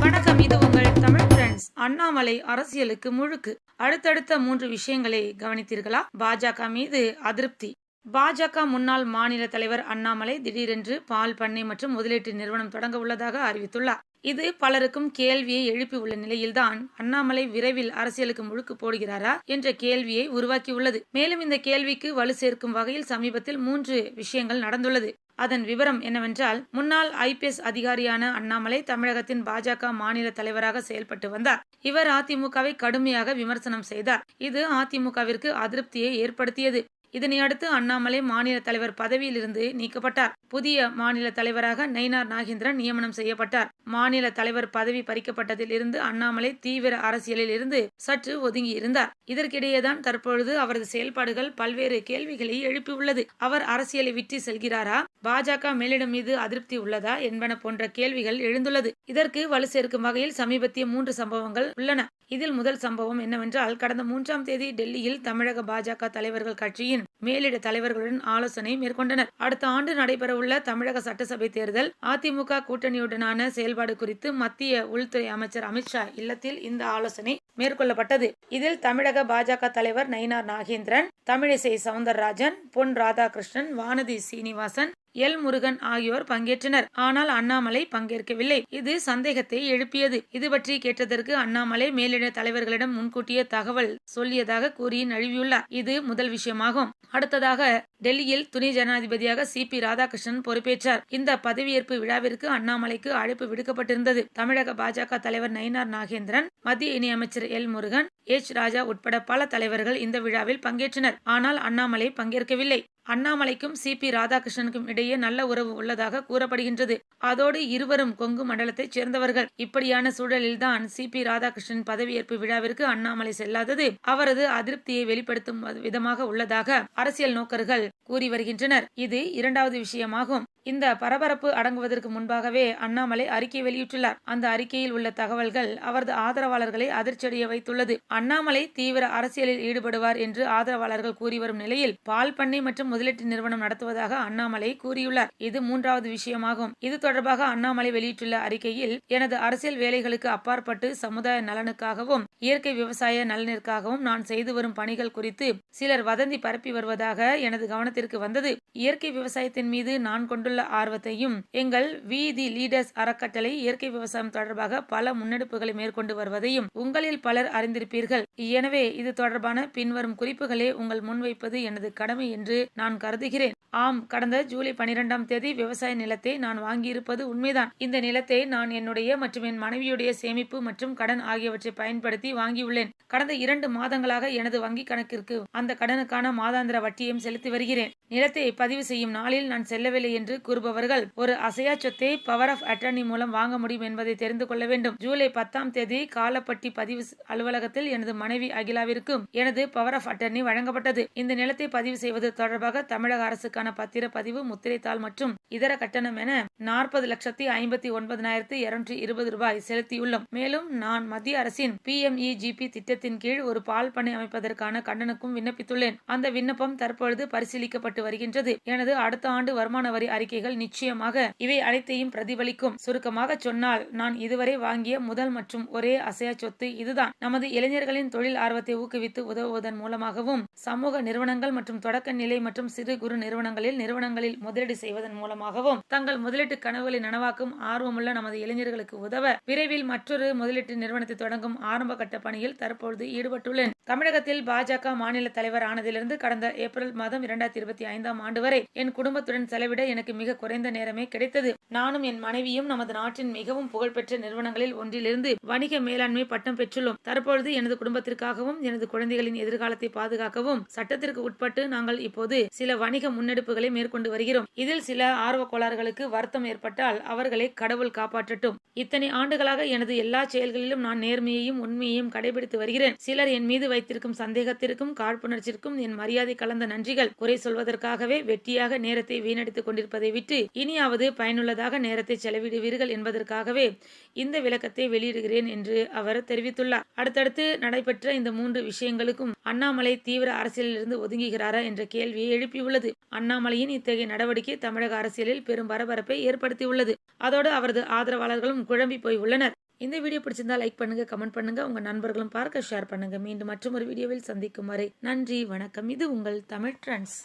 வணக்கம் இது உங்கள் தமிழ் ஃப்ரெண்ட்ஸ் அண்ணாமலை அரசியலுக்கு முழுக்கு. அடுத்தடுத்த மூன்று விஷயங்களை கவனித்தீர்களா? பாஜக மீது அதிருப்தி. பாஜக முன்னாள் மாநில தலைவர் அண்ணாமலை திடீரென்று பால் பண்ணை மற்றும் முதலீட்டு நிறுவனம் தொடங்க உள்ளதாக அறிவித்துள்ளார். இது பலருக்கும் கேள்வியை எழுப்பியுள்ள நிலையில்தான் அண்ணாமலை விரைவில் அரசியலுக்கு முழுக்கு போடுகிறாரா என்ற கேள்வியை உருவாக்கியுள்ளது. மேலும் இந்த கேள்விக்கு வலு சேர்க்கும் வகையில் சமீபத்தில் மூன்று விஷயங்கள் நடந்துள்ளது. அதன் விவரம் என்னவென்றால் முன்னாள் ஐபிஎஸ் அதிகாரியான அண்ணாமலை தமிழகத்தின் பாஜக மாநில தலைவராக செயல்பட்டு வந்தார். இவர் அதிமுகவை கடுமையாக விமர்சனம் செய்தார். இது அதிமுகவிற்கு அதிருப்தியை ஏற்படுத்தியது. இதனையடுத்து அண்ணாமலை மாநில தலைவர் பதவியிலிருந்து நீக்கப்பட்டார். புதிய மாநில தலைவராக நயினார் நாகேந்திரன் நியமனம் செய்யப்பட்டார். மாநில தலைவர் பதவி பறிக்கப்பட்டதில் இருந்து அண்ணாமலை தீவிர அரசியலில் இருந்து சற்று ஒதுங்கி இருந்தார். இதற்கிடையேதான் தற்பொழுது அவரது செயல்பாடுகள் பல்வேறு கேள்விகளை எழுப்பியுள்ளது. அவர் அரசியலை விட்டு செல்கிறாரா? பாஜக மேலிடம் மீது அதிருப்தி உள்ளதா என்பன போன்ற கேள்விகள் எழுந்துள்ளது. இதற்கு வலு சேர்க்கும் வகையில் சமீபத்திய மூன்று சம்பவங்கள் உள்ளன. இதில் முதல் சம்பவம் என்னவென்றால் கடந்த மூன்றாம் தேதி டெல்லியில் தமிழக பாஜக தலைவர்கள் கட்சியின் மேலிட தலைவர்களுடன் ஆலோசனை மேற்கொண்டனர். அடுத்த ஆண்டு நடைபெறவுள்ள தமிழக சட்டசபை தேர்தல் அதிமுக கூட்டணியுடனான செயல்பாடு குறித்து மத்திய உள்துறை அமைச்சர் அமித்ஷா இல்லத்தில் இந்த ஆலோசனை மேற்கொள்ளப்பட்டது. இதில் தமிழக பாஜக தலைவர் நயினார் நாகேந்திரன் தமிழிசை சவுந்தரராஜன் பொன் ராதாகிருஷ்ணன் வானதி சீனிவாசன் எல் முருகன் ஆகியோர் பங்கேற்றனர். ஆனால் அண்ணாமலை பங்கேற்கவில்லை. இது சந்தேகத்தை எழுப்பியது. இது பற்றி கேட்டதற்கு அண்ணாமலை மேலிட தலைவர்களிடம் முன்கூட்டியே தகவல் சொல்லியதாக கூறி நழுவியுள்ளார். இது முதல் விஷயமாகும். அடுத்ததாக டெல்லியில் துணை ஜனாதிபதியாக சி. பி. ராதாகிருஷ்ணன் பொறுப்பேற்றார். இந்த பதவியேற்பு விழாவிற்கு அண்ணாமலைக்கு அழைப்பு விடுக்கப்பட்டிருந்தது. தமிழக பாஜக தலைவர் நயினார் நாகேந்திரன் மத்திய இணையமைச்சர் எல். முருகன் எச். ராஜா உட்பட பல தலைவர்கள் இந்த விழாவில் பங்கேற்றனர். ஆனால் அண்ணாமலை பங்கேற்கவில்லை. அண்ணாமலைக்கும் சி. பி. ராதாகிருஷ்ணனுக்கும் இடையே நல்ல உறவு உள்ளதாக கூறப்படுகின்றது. அதோடு இருவரும் கொங்கு மண்டலத்தைச் சேர்ந்தவர்கள். இப்படியான சூழலில்தான் சி. பி. ராதாகிருஷ்ணன் பதவியேற்பு விழாவிற்கு அண்ணாமலை செல்லாதது. அவரது அதிருப்தியை வெளிப்படுத்தும் விதமாக உள்ளதாக அரசியல் நோக்கர்கள் கூறி வருகின்றனர். இது இரண்டாவது விஷயமாகும். இந்த பரபரப்பு அடங்குவதற்கு முன்பாகவே அண்ணாமலை அறிக்கை வெளியிட்டுள்ளார். அந்த அறிக்கையில் உள்ள தகவல்கள் அவரது ஆதரவாளர்களை அதிர்ச்சியடைய வைத்துள்ளது. அண்ணாமலை தீவிர அரசியலில் ஈடுபடுவார் என்று ஆதரவாளர்கள் கூறி வரும் நிலையில் பால் பண்ணை மற்றும் முதலீட்டு நிறுவனம் நடத்துவதாக அண்ணாமலை கூறியுள்ளார். இது மூன்றாவது விஷயமாகும். இது தொடர்பாக அண்ணாமலை வெளியிட்டுள்ள அறிக்கையில் எனது அரசியல் வேலைகளுக்கு அப்பாற்பட்டு சமுதாய நலனுக்காகவும் இயற்கை விவசாய நலனிற்காகவும் நான் செய்து வரும் பணிகள் குறித்து சிலர் வதந்தி பரப்பி வருவதாக எனது கவனத்திற்கு வந்தது. இயற்கை விவசாயத்தின் மீது நான் கொண்டுள்ள ஆர்வத்தையும் எங்கள் வி தி லீடர்ஸ் அறக்கட்டளை இயற்கை விவசாயம் தொடர்பாக பல முன்னெடுப்புகளை மேற்கொண்டு வருவதையும் உங்களில் பலர் அறிந்திருப்பீர்கள். எனவே இது தொடர்பான பின்வரும் குறிப்புகளே உங்கள் முன்வைப்பது எனது கடமை என்று நான் கருதுகிறேன். ஆம் கடந்த ஜூலை பனிரெண்டாம் தேதி விவசாய நிலத்தை நான் வாங்கியிருப்பது உண்மைதான். இந்த நிலத்தை நான் என்னுடைய மற்றும் என் மனைவியுடைய சேமிப்பு மற்றும் கடன் ஆகியவற்றை பயன்படுத்தி வாங்கியுள்ளேன். கடந்த இரண்டு மாதங்களாக எனது வங்கி கணக்கிற்கு அந்த கடனுக்கான மாதாந்திர வட்டியையும் செலுத்தி வருகிறேன். நிலத்தை பதிவு செய்யும் நாளில் நான் செல்லவில்லை என்று கூறுபவர்கள் ஒரு அசையா சொத்தை பவர் ஆஃப் அட்டர்னி மூலம் வாங்க முடியும் என்பதை தெரிந்து கொள்ள வேண்டும். ஜூலை பத்தாம் தேதி காலப்பட்டி பதிவு அலுவலகத்தில் எனது மனைவி அகிலாவிற்கும் எனது பவர் ஆஃப் அட்டர்னி வழங்கப்பட்டது. இந்த நிலத்தை பதிவு செய்வது தொடர்பாக தமிழக அரசுக்கான பத்திர பதிவு முத்திரைத்தாள் மற்றும் இதர கட்டணம் என நாற்பது லட்சத்தி ஐம்பத்தி ஒன்பதனாயிரத்தி இருநூற்றி இருபது ரூபாய் செலுத்தியுள்ளோம். மேலும் நான் மத்திய அரசின் பி எம் எம்இஜிபி திட்டத்தின் கீழ் ஒரு பால் பண்ணை அமைப்பதற்கான கண்டனுக்கும் விண்ணப்பித்துள்ளேன். அந்த விண்ணப்பம் தற்பொழுது பரிசீலிக்கப்பட்டு வருகின்றது. எனது அடுத்த ஆண்டு வருமான வரி அறிக்கைகள் நிச்சயமாக இவை அனைத்தையும் பிரதிபலிக்கும். சுருக்கமாக சொன்னால் நான் இதுவரை வாங்கிய முதல் மற்றும் ஒரே அசையா சொத்து இதுதான். நமது இளைஞர்களின் தொழில் ஆர்வத்தை ஊக்குவித்து உதவுவதன் மூலமாகவும் சமூக நிறுவனங்கள் மற்றும் தொடக்க நிலை மற்றும் சிறு குறு நிறுவனங்களில் நிறுவனங்களில் முதலீடு செய்வதன் மூலமாகவும் தங்கள் முதலீட்டு கனவுகளை நனவாக்கும் ஆர்வமுள்ள நமது இளைஞர்களுக்கு உதவ விரைவில் மற்றொரு முதலீட்டு நிறுவனத்தை தொடங்கும் ஆரம்ப கட்ட பணியில் தற்பொழுது ஈடுபட்டுள்ளேன். தமிழகத்தில் பாஜக மாநில தலைவர் ஆனதிலிருந்து கடந்த ஏப்ரல் மாதம் இரண்டாயிரத்தி இருபத்தி ஐந்தாம் ஆண்டு வரை என் குடும்பத்துடன் செலவிட எனக்கு மிக குறைந்த நேரமே கிடைத்தது. நானும் என் மனைவியும் நமது நாட்டின் மிகவும் புகழ்பெற்ற நிறுவனங்களில் ஒன்றிலிருந்து வணிக மேலாண்மை பட்டம் பெற்றுள்ளோம். தற்பொழுது எனது குடும்பத்திற்காகவும் எனது குழந்தைகளின் எதிர்காலத்தை பாதுகாக்கவும் சட்டத்திற்கு உட்பட்டு நாங்கள் இப்போது சில வணிக முன்னெடுப்புகளை மேற்கொண்டு வருகிறோம். இதில் சில ஆர்வ கோளாறுகளுக்கு வருத்தம் ஏற்பட்டால் அவர்களை கடவுள் காப்பாற்றட்டும். இத்தனை ஆண்டுகளாக எனது எல்லா செயல்களிலும் நான் நேர்மையையும் உண்மையையும் கடைபிடித்து வருகிறேன். சிலர் என் மீது வைத்திருக்கும் சந்தேகத்திற்கும் காழ்ப்புணர்ச்சிற்கும் என் மரியாதை கலந்த நன்றிகள். குறை சொல்வதற்காகவே வெட்டியாக நேரத்தை வீணடித்துக் கொண்டிருப்பதை விட்டு இனியாவது பயனுள்ளதாக நேரத்தை செலவிடுவீர்கள் என்பதற்காகவே இந்த விளக்கத்தை வெளியிடுகிறேன் என்று அவர் தெரிவித்துள்ளார். அடுத்தடுத்து நடைபெற்ற இந்த மூன்று விஷயங்களுக்கும் அண்ணாமலை தீவிர அரசியலிலிருந்து ஒதுங்குகிறாரா என்ற கேள்வியை எழுப்பியுள்ளது. அண்ணாமலையின் இத்தகைய நடவடிக்கை தமிழக அரசியலில் பெரும் பரபரப்பை ஏற்படுத்தியுள்ளது. அதோடு அவரது ஆதரவாளர்களும் குழம்பி போய் உள்ளனர் இந்த வீடியோ பிடிச்சிருந்தா லைக் பண்ணுங்க கமெண்ட் பண்ணுங்க உங்க நண்பர்களும் பார்க்க ஷேர் பண்ணுங்க. மீண்டும் மற்றொரு வீடியோவில் சந்திக்கும் வரை நன்றி வணக்கம். இது உங்கள் தமிழ் ட்ரெண்ட்ஸ்